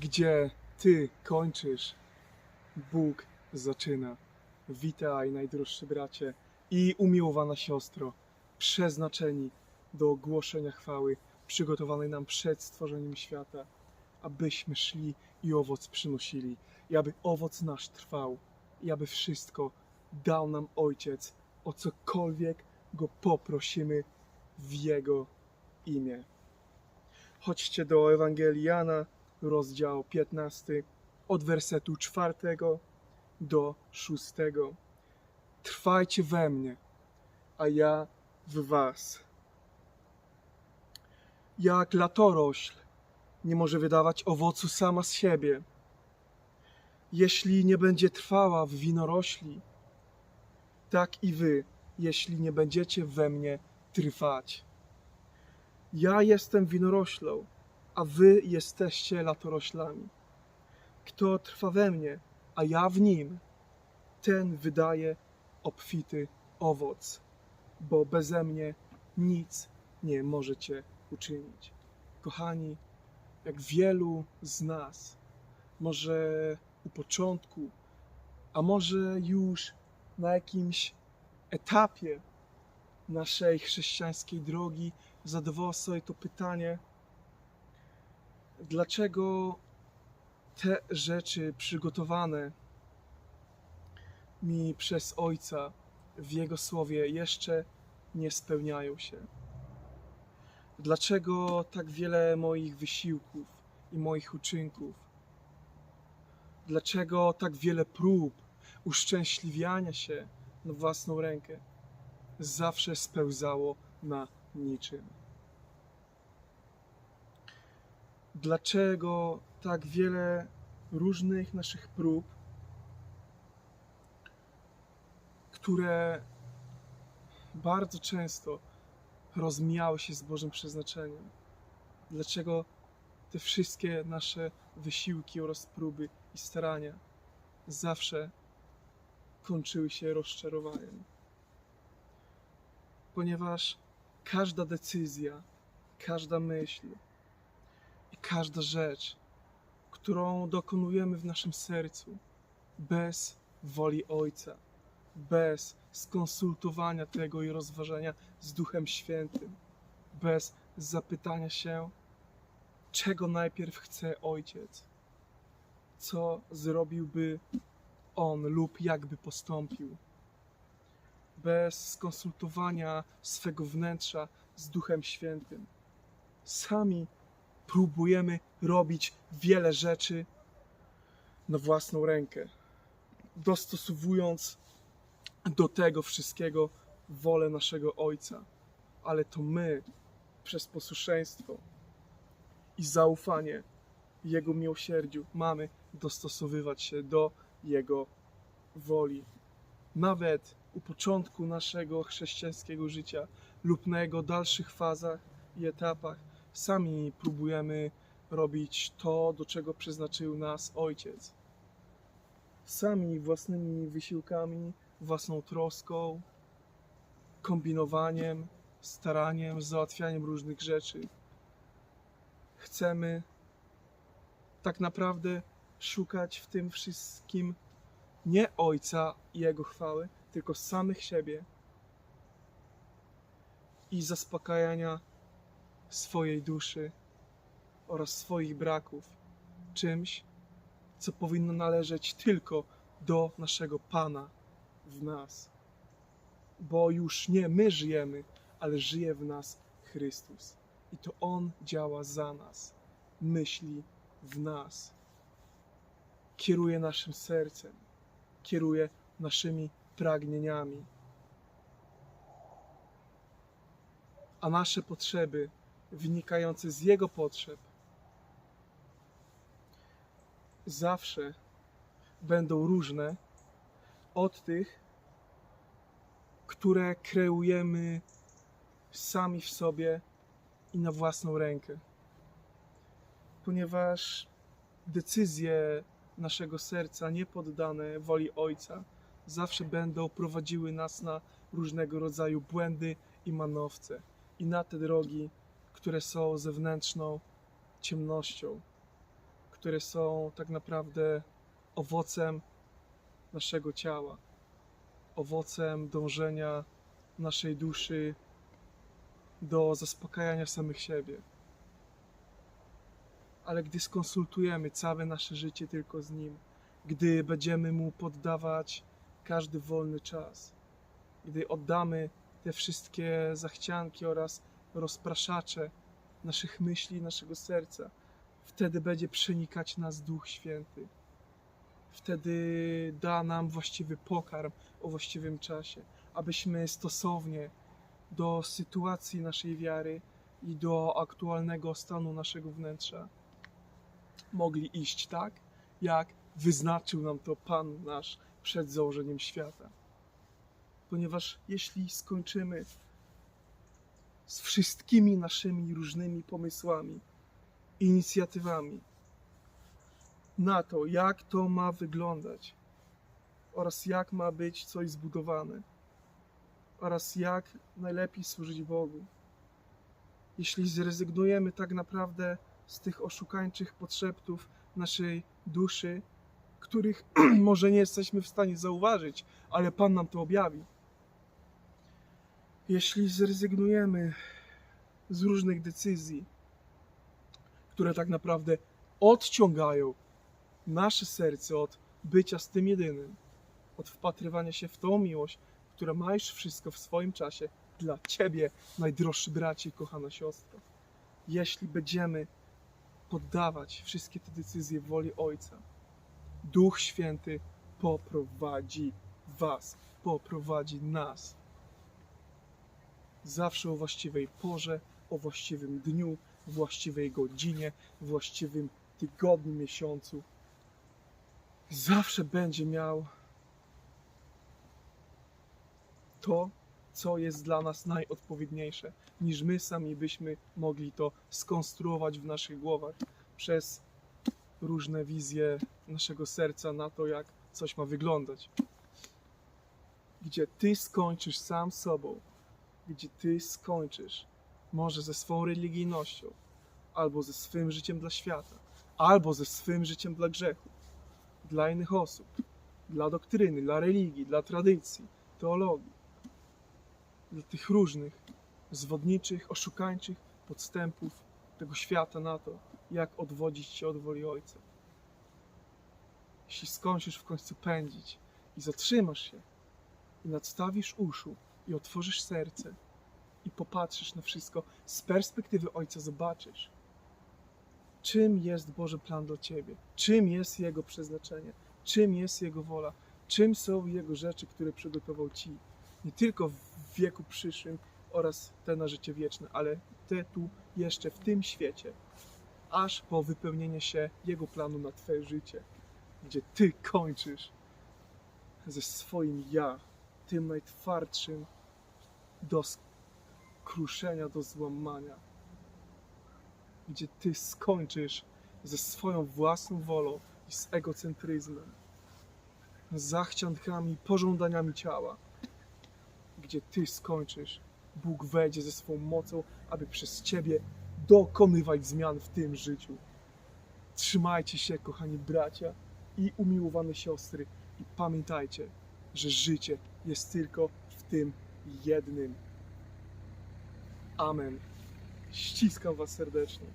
Gdzie Ty kończysz, Bóg zaczyna. Witaj, najdroższy bracie i umiłowana siostro, przeznaczeni do głoszenia chwały, przygotowanej nam przed stworzeniem świata, abyśmy szli i owoc przynosili, i aby owoc nasz trwał, i aby wszystko dał nam Ojciec, o cokolwiek Go poprosimy w Jego imię. Chodźcie do Ewangelii Jana, rozdział 15, od wersetu 4 do 6. Trwajcie we mnie, a ja w was. Jak latorośl nie może wydawać owocu sama z siebie, jeśli nie będzie trwała w winorośli, tak i wy, jeśli nie będziecie we mnie trwać. Ja jestem winoroślą, a wy jesteście latoroślami. Kto trwa we mnie, a ja w nim, ten wydaje obfity owoc, bo beze mnie nic nie możecie uczynić. Kochani, jak wielu z nas, może u początku, a może już na jakimś etapie naszej chrześcijańskiej drogi zadawało sobie to pytanie, dlaczego te rzeczy przygotowane mi przez Ojca w Jego słowie jeszcze nie spełniają się. Dlaczego tak wiele moich wysiłków i moich uczynków? Dlaczego tak wiele prób uszczęśliwiania się na własną rękę zawsze spełzało na niczym? Dlaczego tak wiele różnych naszych prób, które bardzo często rozmijały się z Bożym przeznaczeniem? Dlaczego te wszystkie nasze wysiłki oraz próby i starania zawsze kończyły się rozczarowaniem? Ponieważ każda decyzja, każda myśl i każda rzecz, którą dokonujemy w naszym sercu, bez woli Ojca, bez skonsultowania tego i rozważania z Duchem Świętym, bez zapytania się, czego najpierw chce Ojciec, co zrobiłby On lub jakby postąpił, bez skonsultowania swego wnętrza z Duchem Świętym. Sami próbujemy robić wiele rzeczy na własną rękę, dostosowując do tego wszystkiego wolę naszego Ojca, ale to my przez posłuszeństwo i zaufanie Jego miłosierdziu mamy dostosowywać się do Jego woli. Nawet u początku naszego chrześcijańskiego życia lub na jego dalszych fazach i etapach sami próbujemy robić to, do czego przeznaczył nas Ojciec. Sami własnymi wysiłkami, własną troską, kombinowaniem, staraniem, załatwianiem różnych rzeczy. Chcemy tak naprawdę szukać w tym wszystkim nie Ojca i Jego chwały, tylko samych siebie i zaspokajania swojej duszy oraz swoich braków czymś, co powinno należeć tylko do naszego Pana w nas. Bo już nie my żyjemy, ale żyje w nas Chrystus. I to On działa za nas, myśli w nas, kieruje naszym sercem, kieruje naszymi pragnieniami. A nasze potrzeby wynikające z Jego potrzeb zawsze będą różne od tych, które kreujemy sami w sobie i na własną rękę. Ponieważ decyzje naszego serca niepoddane woli Ojca zawsze będą prowadziły nas na różnego rodzaju błędy i manowce i na te drogi, które są zewnętrzną ciemnością, które są tak naprawdę owocem naszego ciała, owocem dążenia naszej duszy do zaspokajania samych siebie. Ale gdy skonsultujemy całe nasze życie tylko z Nim, gdy będziemy Mu poddawać każdy wolny czas, gdy oddamy te wszystkie zachcianki oraz rozpraszacze naszych myśli, naszego serca, wtedy będzie przenikać nas Duch Święty. Wtedy da nam właściwy pokarm o właściwym czasie, abyśmy stosownie do sytuacji naszej wiary i do aktualnego stanu naszego wnętrza mogli iść tak, jak wyznaczył nam to Pan nasz przed założeniem świata. Ponieważ jeśli skończymy z wszystkimi naszymi różnymi pomysłami, inicjatywami na to, jak to ma wyglądać oraz jak ma być coś zbudowane oraz jak najlepiej służyć Bogu. Jeśli zrezygnujemy tak naprawdę z tych oszukańczych potrzebów naszej duszy, których może nie jesteśmy w stanie zauważyć, ale Pan nam to objawi. Jeśli zrezygnujemy z różnych decyzji, które tak naprawdę odciągają nasze serce od bycia z tym jedynym, od wpatrywania się w tą miłość, która ma już wszystko w swoim czasie dla Ciebie, najdroższy bracie i kochana siostro. Jeśli będziemy poddawać wszystkie te decyzje woli Ojca, Duch Święty poprowadzi Was, poprowadzi nas. Zawsze o właściwej porze, o właściwym dniu, właściwej godzinie, właściwym tygodniu, miesiącu. Zawsze będzie miał to, co jest dla nas najodpowiedniejsze, niż my sami byśmy mogli to skonstruować w naszych głowach przez różne wizje naszego serca na to, jak coś ma wyglądać. Gdzie ty skończysz sam sobą, gdzie ty skończysz może ze swą religijnością, albo ze swym życiem dla świata, albo ze swym życiem dla grzechu, dla innych osób, dla doktryny, dla religii, dla tradycji, teologii, dla tych różnych zwodniczych, oszukańczych podstępów tego świata na to, jak odwodzić się od woli Ojca. Jeśli skończysz w końcu pędzić i zatrzymasz się i nadstawisz uszu i otworzysz serce i popatrzysz na wszystko z perspektywy Ojca, zobaczysz, czym jest Boży plan dla Ciebie, czym jest Jego przeznaczenie, czym jest Jego wola, czym są Jego rzeczy, które przygotował Ci, nie tylko w wieku przyszłym oraz te na życie wieczne, ale te tu jeszcze w tym świecie, aż po wypełnienie się Jego planu na Twoje życie, gdzie Ty kończysz ze swoim ja, tym najtwardszym do skruszenia, do złamania, gdzie Ty skończysz ze swoją własną wolą i z egocentryzmem, zachciankami, pożądaniami ciała, gdzie Ty skończysz, Bóg wejdzie ze swą mocą, aby przez Ciebie dokonywać zmian w tym życiu. Trzymajcie się, kochani bracia i umiłowane siostry, i pamiętajcie, że życie jest tylko w tym jednym. Amen. Ściskam Was serdecznie.